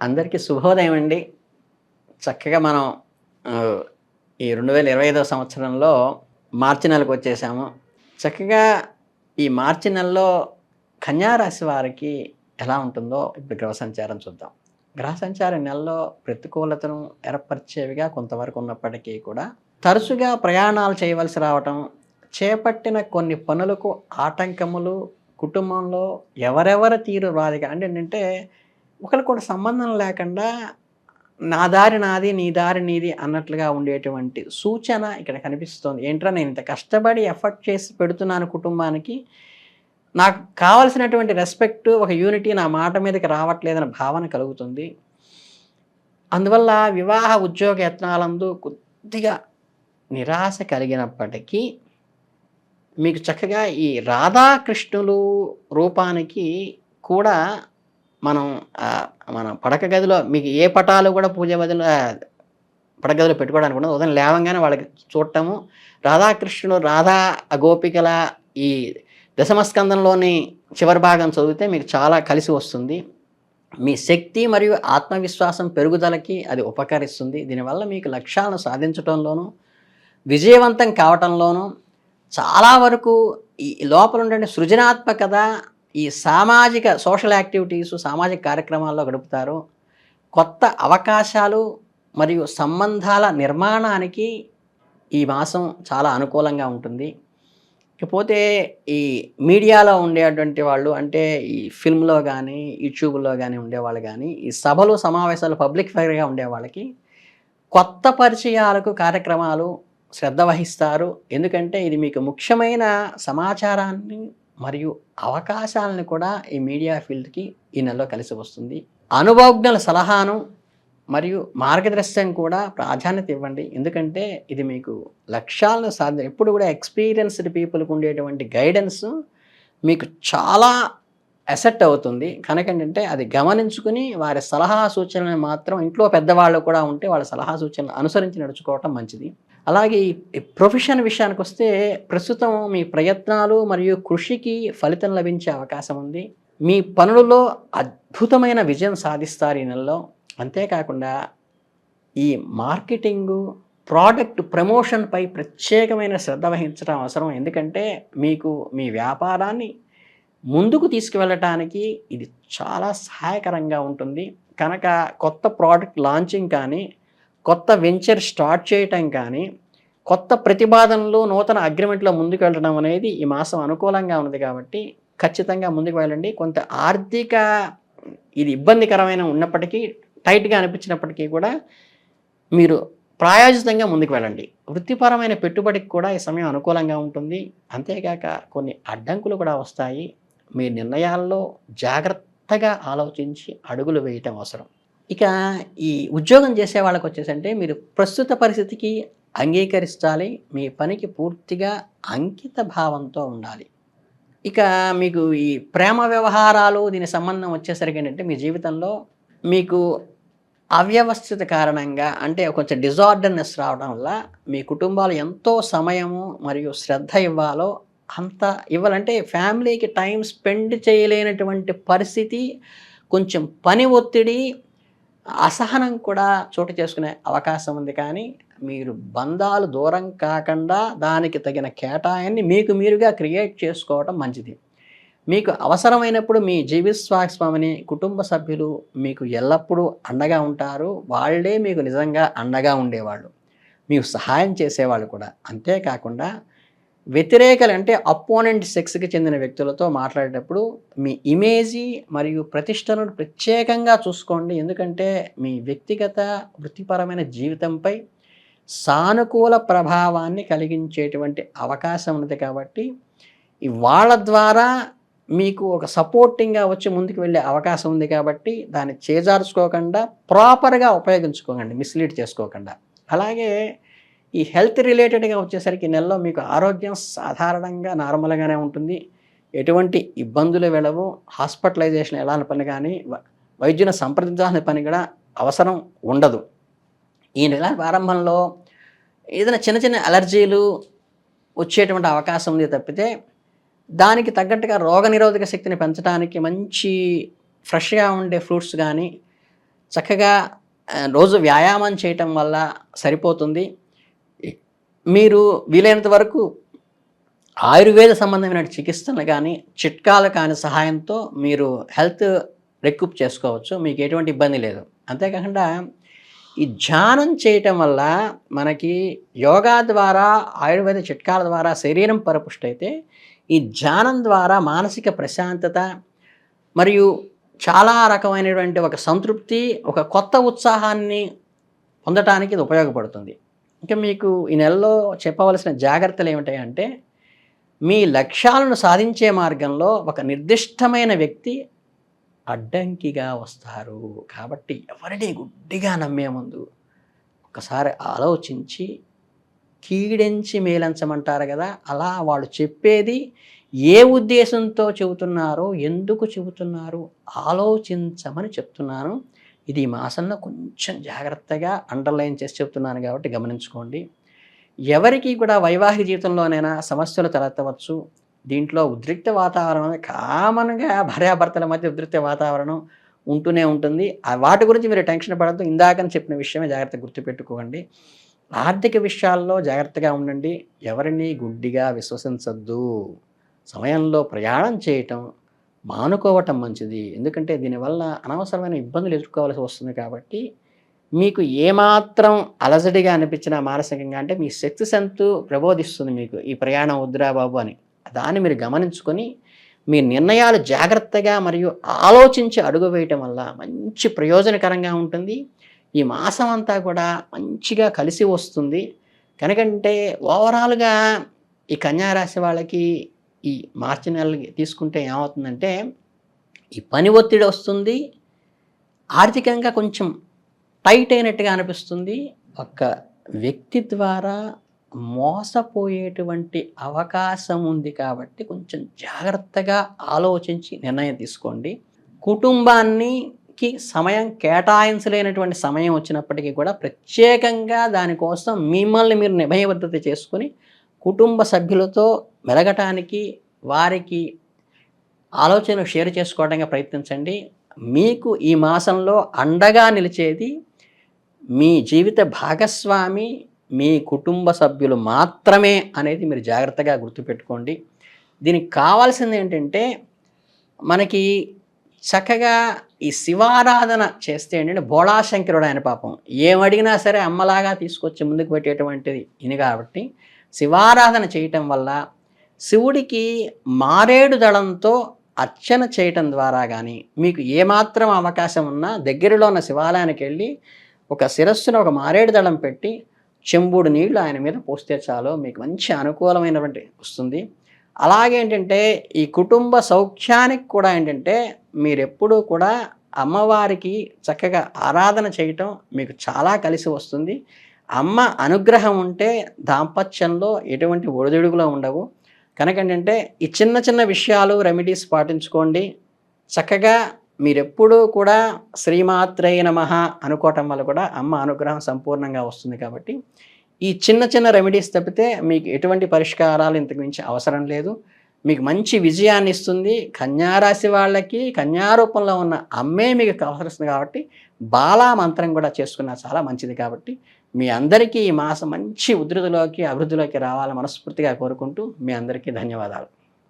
అందరికీ శుభోదయం అండి. చక్కగా మనం ఈ రెండు వేల ఇరవై ఐదవ సంవత్సరంలో మార్చి నెలకు వచ్చేసాము. చక్కగా ఈ మార్చి నెలలో కన్యారాశి వారికి ఎలా ఉంటుందో ఇప్పుడు గ్రహ సంచారం చూద్దాం. గ్రహ సంచారం నెలలో ప్రతికూలతను ఏర్పరిచేవిగా కొంతవరకు ఉన్నప్పటికీ కూడా తరచుగా ప్రయాణాలు చేయవలసి రావటం చేపట్టిన కొన్ని పనులకు ఆటంకములు కుటుంబంలో ఎవరెవరు తీరు రాదిగా అంటే ఏంటంటే ఒకరికొకటి సంబంధం లేకుండా నా దారి నాది నీ దారి నీది అన్నట్లుగా ఉండేటువంటి సూచన ఇక్కడ కనిపిస్తోంది. ఏంట్రా నేను ఇంత కష్టపడి ఎఫర్ట్ చేసి పెడుతున్నాను కుటుంబానికి? నాకు కావలసినటువంటి రెస్పెక్ట్ ఒక యూనిటీ నా మాట మీదకి రావట్లేదన్న భావన కలుగుతుంది. అందువల్ల వివాహ ఉద్యోగ యత్నాలందు కొద్దిగా నిరాశ కలిగినప్పటికీ మీకు చక్కగా ఈ రాధాకృష్ణులు రూపానికి కూడా మనం మన పడక గదిలో మీకు ఏ పటాలు కూడా పూజ గదిలో పడక గదిలో పెట్టుకోవడానికి ఉండదు. ఉదయం లేవంగానే వాళ్ళకి చూడటము. రాధాకృష్ణుడు రాధా గోపికల ఈ దశమస్కందంలోని చివరి భాగం చదివితే మీకు చాలా కలిసి వస్తుంది. మీ శక్తి మరియు ఆత్మవిశ్వాసం పెరుగుదలకి అది ఉపకరిస్తుంది. దీనివల్ల మీకు లక్ష్యాలను సాధించడంలోనూ విజయవంతం కావటంలోనూ చాలా వరకు ఈ లోపల ఉండే సృజనాత్మకత ఈ సామాజిక సోషల్ యాక్టివిటీస్ సామాజిక కార్యక్రమాల్లో గడుపుతారు. కొత్త అవకాశాలు మరియు సంబంధాల నిర్మాణానికి ఈ మాసం చాలా అనుకూలంగా ఉంటుంది. ఇకపోతే ఈ మీడియాలో ఉండేటువంటి వాళ్ళు అంటే ఈ ఫిల్మ్లో కానీ యూట్యూబ్లో కానీ ఉండేవాళ్ళు కానీ ఈ సభలు సమావేశాలు పబ్లిక్ ఫైర్గా ఉండే వాళ్ళకి కొత్త పరిచయాలకు కార్యక్రమాలు శ్రద్ధ వహిస్తారు. ఎందుకంటే ఇది మీకు ముఖ్యమైన సమాచారాన్ని మరియు అవకాశాలను కూడా ఈ మీడియా ఫీల్డ్కి ఈ నెలలో కలిసి వస్తుంది. అనుభవజ్ఞుల సలహాను మరియు మార్గదర్శనం కూడా ప్రాధాన్యత ఇవ్వండి. ఎందుకంటే ఇది మీకు లక్ష్యాలను సాధన ఎప్పుడు కూడా ఎక్స్పీరియన్స్డ్ పీపుల్కి ఉండేటువంటి గైడెన్స్ మీకు చాలా అసెట్ అవుతుంది. కనుక ఏంటంటే అది గమనించుకుని వారి సలహా సూచనలు మాత్రం ఇంట్లో పెద్దవాళ్ళు కూడా ఉంటే వాళ్ళ సలహా సూచనలు అనుసరించి నడుచుకోవటం మంచిది. అలాగే ఈ ప్రొఫెషన్ విషయానికి వస్తే ప్రస్తుతం మీ ప్రయత్నాలు మరియు కృషికి ఫలితం లభించే అవకాశం ఉంది. మీ పనులలో అద్భుతమైన విజయం సాధిస్తారు ఈ నెలలో. అంతేకాకుండా ఈ మార్కెటింగు ప్రోడక్ట్ ప్రమోషన్పై ప్రత్యేకమైన శ్రద్ధ వహించడం అవసరం. ఎందుకంటే మీకు మీ వ్యాపారాన్ని ముందుకు తీసుకువెళ్ళటానికి ఇది చాలా సహాయకరంగా ఉంటుంది. కనుక కొత్త ప్రోడక్ట్ లాంచింగ్ కానీ కొత్త వెంచర్ స్టార్ట్ చేయటం కానీ కొత్త ప్రతిపాదనలు నూతన అగ్రిమెంట్లో ముందుకు వెళ్ళడం అనేది ఈ మాసం అనుకూలంగా ఉన్నది కాబట్టి ఖచ్చితంగా ముందుకు వెళ్ళండి. కొంత ఆర్థిక ఇది ఇబ్బందికరమైన ఉన్నప్పటికీ టైట్గా అనిపించినప్పటికీ కూడా మీరు ప్రాయోజితంగా ముందుకు వెళ్ళండి. వృత్తిపరమైన పెట్టుబడికి కూడా ఈ సమయం అనుకూలంగా ఉంటుంది. అంతేకాక కొన్ని అడ్డంకులు కూడా వస్తాయి. మీ నిర్ణయాల్లో జాగ్రత్తగా ఆలోచించి అడుగులు వేయటం అవసరం. ఇక ఈ ఉద్యోగం చేసే వాళ్ళకి వచ్చేసంటే మీరు ప్రస్తుత పరిస్థితికి అంగీకరించాలి మీ పనికి పూర్తిగా అంకిత భావంతో ఉండాలి. ఇక మీకు ఈ ప్రేమ వ్యవహారాలు దీని సంబంధం వచ్చేసరికి ఏంటంటే మీ జీవితంలో మీకు అవ్యవస్థిత కారణంగా అంటే కొంచెం డిజార్డర్నెస్ రావడం వల్ల మీ కుటుంబాలు ఎంతో సమయము మరియు శ్రద్ధ ఇవ్వాలో అంత ఇవ్వాలంటే ఫ్యామిలీకి టైం స్పెండ్ చేయలేనటువంటి పరిస్థితి కొంచెం పని ఒత్తిడి అసహనం కూడా చోటు చేసుకునే అవకాశం ఉంది. కానీ మీరు బంధాలు దూరం కాకుండా దానికి తగిన కేటాయాన్ని మీకు మీరుగా క్రియేట్ చేసుకోవడం మంచిది. మీకు అవసరమైనప్పుడు మీ జీవిస్వాస్వామిని కుటుంబ సభ్యులు మీకు ఎల్లప్పుడూ అండగా ఉంటారు. వాళ్ళే మీకు నిజంగా అండగా ఉండేవాళ్ళు. మీకు సహాయం చేసేవాళ్ళు కూడా. అంతేకాకుండా వ్యతిరేకలు అంటే అపోనెంట్ సెక్స్కి చెందిన వ్యక్తులతో మాట్లాడేటప్పుడు మీ ఇమేజీ మరియు ప్రతిష్టను ప్రత్యేకంగా చూసుకోండి. ఎందుకంటే మీ వ్యక్తిగత వృత్తిపరమైన జీవితంపై సానుకూల ప్రభావాన్ని కలిగించేటువంటి అవకాశం ఉంది కాబట్టి వాళ్ళ ద్వారా మీకు ఒక సపోర్టింగ్గా వచ్చి ముందుకు వెళ్ళే అవకాశం ఉంది కాబట్టి దాన్ని చేజార్చుకోకుండా ప్రాపర్గా ఉపయోగించుకోకండి మిస్లీడ్ చేసుకోకుండా. అలాగే ఈ హెల్త్ రిలేటెడ్గా వచ్చేసరికి నెలలో మీకు ఆరోగ్యం సాధారణంగా నార్మల్గానే ఉంటుంది. ఎటువంటి ఇబ్బందులు వెళ్ళవు హాస్పిటలైజేషన్ ఎలాంటి పని కానీ వైద్యుని సంప్రదించాల్సిన పని కూడా అవసరం ఉండదు. ఈ నెల ప్రారంభంలో ఏదైనా చిన్న చిన్న అలర్జీలు వచ్చేటువంటి అవకాశం ఉంది తప్పితే దానికి తగ్గట్టుగా రోగనిరోధక శక్తిని పెంచడానికి మంచి ఫ్రెష్గా ఉండే ఫ్రూట్స్ కానీ చక్కగా రోజు వ్యాయామం చేయటం వల్ల సరిపోతుంది. మీరు వీలైనంత వరకు ఆయుర్వేద సంబంధమైన చికిత్సలు కానీ చిట్కాలు కాని సహాయంతో మీరు హెల్త్ రికూప్ చేసుకోవచ్చు. మీకు ఎటువంటి ఇబ్బంది లేదు. అంతేకాకుండా ఈ ధ్యానం చేయటం వల్ల మనకి యోగా ద్వారా ఆయుర్వేద చిట్కాల ద్వారా శరీరం పరపుష్టి అయితే ఈ ధ్యానం ద్వారా మానసిక ప్రశాంతత మరియు చాలా రకమైనటువంటి ఒక సంతృప్తి ఒక కొత్త ఉత్సాహాన్ని పొందటానికి ఇది ఉపయోగపడుతుంది. ఇంకా మీకు ఈ నెలలో చెప్పవలసిన జాగ్రత్తలు ఏమిటాయంటే మీ లక్ష్యాలను సాధించే మార్గంలో ఒక నిర్దిష్టమైన వ్యక్తి అడ్డంకిగా వస్తారు. కాబట్టి ఎవరిని గుడ్డిగా నమ్మే ముందు ఒకసారి ఆలోచించి కీడించి మేలంచమంటారు కదా అలా వాళ్ళు చెప్పేది ఏ ఉద్దేశంతో చెబుతున్నారో ఎందుకు చెబుతున్నారు ఆలోచించమని చెప్తున్నాను. ఇది ఈ మాసంలో కొంచెం జాగ్రత్తగా అండర్లైన్ చేసి చెప్తున్నాను కాబట్టి గమనించుకోండి. ఎవరికి కూడా వైవాహిక జీవితంలోనైనా సమస్యలు తలెత్తవచ్చు. దీంట్లో ఉద్రిక్త వాతావరణం కామన్గా భార్యాభర్తల మధ్య ఉద్రిక్త వాతావరణం ఉంటూనే ఉంటుంది. వాటి గురించి మీరు టెన్షన్ పడద్దు. ఇందాకని చెప్పిన విషయమే జాగ్రత్తగా గుర్తుపెట్టుకోండి ఆర్థిక విషయాల్లో జాగ్రత్తగా ఉండండి. ఎవరిని గుడ్డిగా విశ్వసించద్దు. సమయంలో ప్రయాణం చేయటం మానుకోవటం మంచిది. ఎందుకంటే దీనివల్ల అనవసరమైన ఇబ్బందులు ఎదుర్కోవాల్సి వస్తుంది కాబట్టి మీకు ఏమాత్రం అలజడిగా అనిపించినా మానసికంగా అంటే మీ శక్తి సంతు ప్రబోధిస్తుంది మీకు ఈ ప్రయాణం వద్దురా బాబు అని. దాన్ని మీరు గమనించుకొని మీ నిర్ణయాలు జాగ్రత్తగా మరియు ఆలోచించి అడుగు వేయటం వల్ల మంచి ప్రయోజనకరంగా ఉంటుంది. ఈ మాసం అంతా కూడా మంచిగా కలిసి వస్తుంది. కనుకంటే ఓవరాల్గా ఈ కన్యారాశి వాళ్ళకి ఈ మార్చి నెల తీసుకుంటే ఏమవుతుందంటే ఈ పని ఒత్తిడి వస్తుంది ఆర్థికంగా కొంచెం టైట్ అయినట్టుగా అనిపిస్తుంది. ఒక వ్యక్తి ద్వారా మోసపోయేటువంటి అవకాశం ఉంది కాబట్టి కొంచెం జాగ్రత్తగా ఆలోచించి నిర్ణయం తీసుకోండి. కుటుంబానికి సమయం కేటాయించలేనటువంటి సమయం వచ్చినప్పటికీ కూడా ప్రత్యేకంగా దానికోసం మిమ్మల్ని మీరు నిభయబద్ధత చేసుకొని కుటుంబ సభ్యులతో మెలగటానికి వారికి ఆలోచనలు షేర్ చేసుకోవడానికి ప్రయత్నించండి. మీకు ఈ మాసంలో అండగా నిలిచేది మీ జీవిత భాగస్వామి మీ కుటుంబ సభ్యులు మాత్రమే అనేది మీరు జాగ్రత్తగా గుర్తుపెట్టుకోండి. దీనికి కావాల్సింది ఏంటంటే మనకి చక్కగా ఈ శివారాధన చేస్తే ఏంటంటే భోళాశంకరుడు ఆయన పాపం. ఏమడిగినా సరే అమ్మలాగా తీసుకొచ్చి ముందుకు పెట్టేటువంటిది ఇది కాబట్టి శివారాధన చేయటం వల్ల శివుడికి మారేడు దళంతో అర్చన చేయటం ద్వారా కానీ మీకు ఏమాత్రం అవకాశం ఉన్నా దగ్గరలో ఉన్న శివాలయానికి వెళ్ళి ఒక శిరస్సును ఒక మారేడు దళం పెట్టి చెంబుడు నీళ్ళు ఆయన మీద పోస్తే చాలు మీకు మంచి అనుకూలమైనటువంటి వస్తుంది. అలాగే ఏంటంటే ఈ కుటుంబ సౌఖ్యానికి కూడా ఏంటంటే మీరెప్పుడూ కూడా అమ్మవారికి చక్కగా ఆరాధన చేయటం మీకు చాలా కలిసి వస్తుంది. అమ్మ అనుగ్రహం ఉంటే దాంపత్యంలో ఎటువంటి ఒడిదుడుగులో ఉండవు. కనుక ఏంటంటే ఈ చిన్న చిన్న విషయాలు రెమెడీస్ పాటించుకోండి. చక్కగా మీరెప్పుడూ కూడా శ్రీమాత్రయ నమః అనుకోవటం వల్ల కూడా అమ్మ అనుగ్రహం సంపూర్ణంగా వస్తుంది కాబట్టి ఈ చిన్న చిన్న రెమెడీస్ తప్పితే మీకు ఎటువంటి పరిష్కారాలు ఇంతకు మించి అవసరం లేదు. మీకు మంచి విజయాన్ని ఇస్తుంది. కన్యారాశి వాళ్ళకి కన్యారూపంలో ఉన్న అమ్మే మీకు కావాల్సింది కాబట్టి బాలా మంత్రం కూడా చేసుకున్నా చాలా మంచిది కాబట్టి మీ అందరికీ ఈ మాసం మంచి ఉధృతిలోకి అభివృద్ధిలోకి రావాలని మనస్ఫూర్తిగా కోరుకుంటూ మీ అందరికీ ధన్యవాదాలు.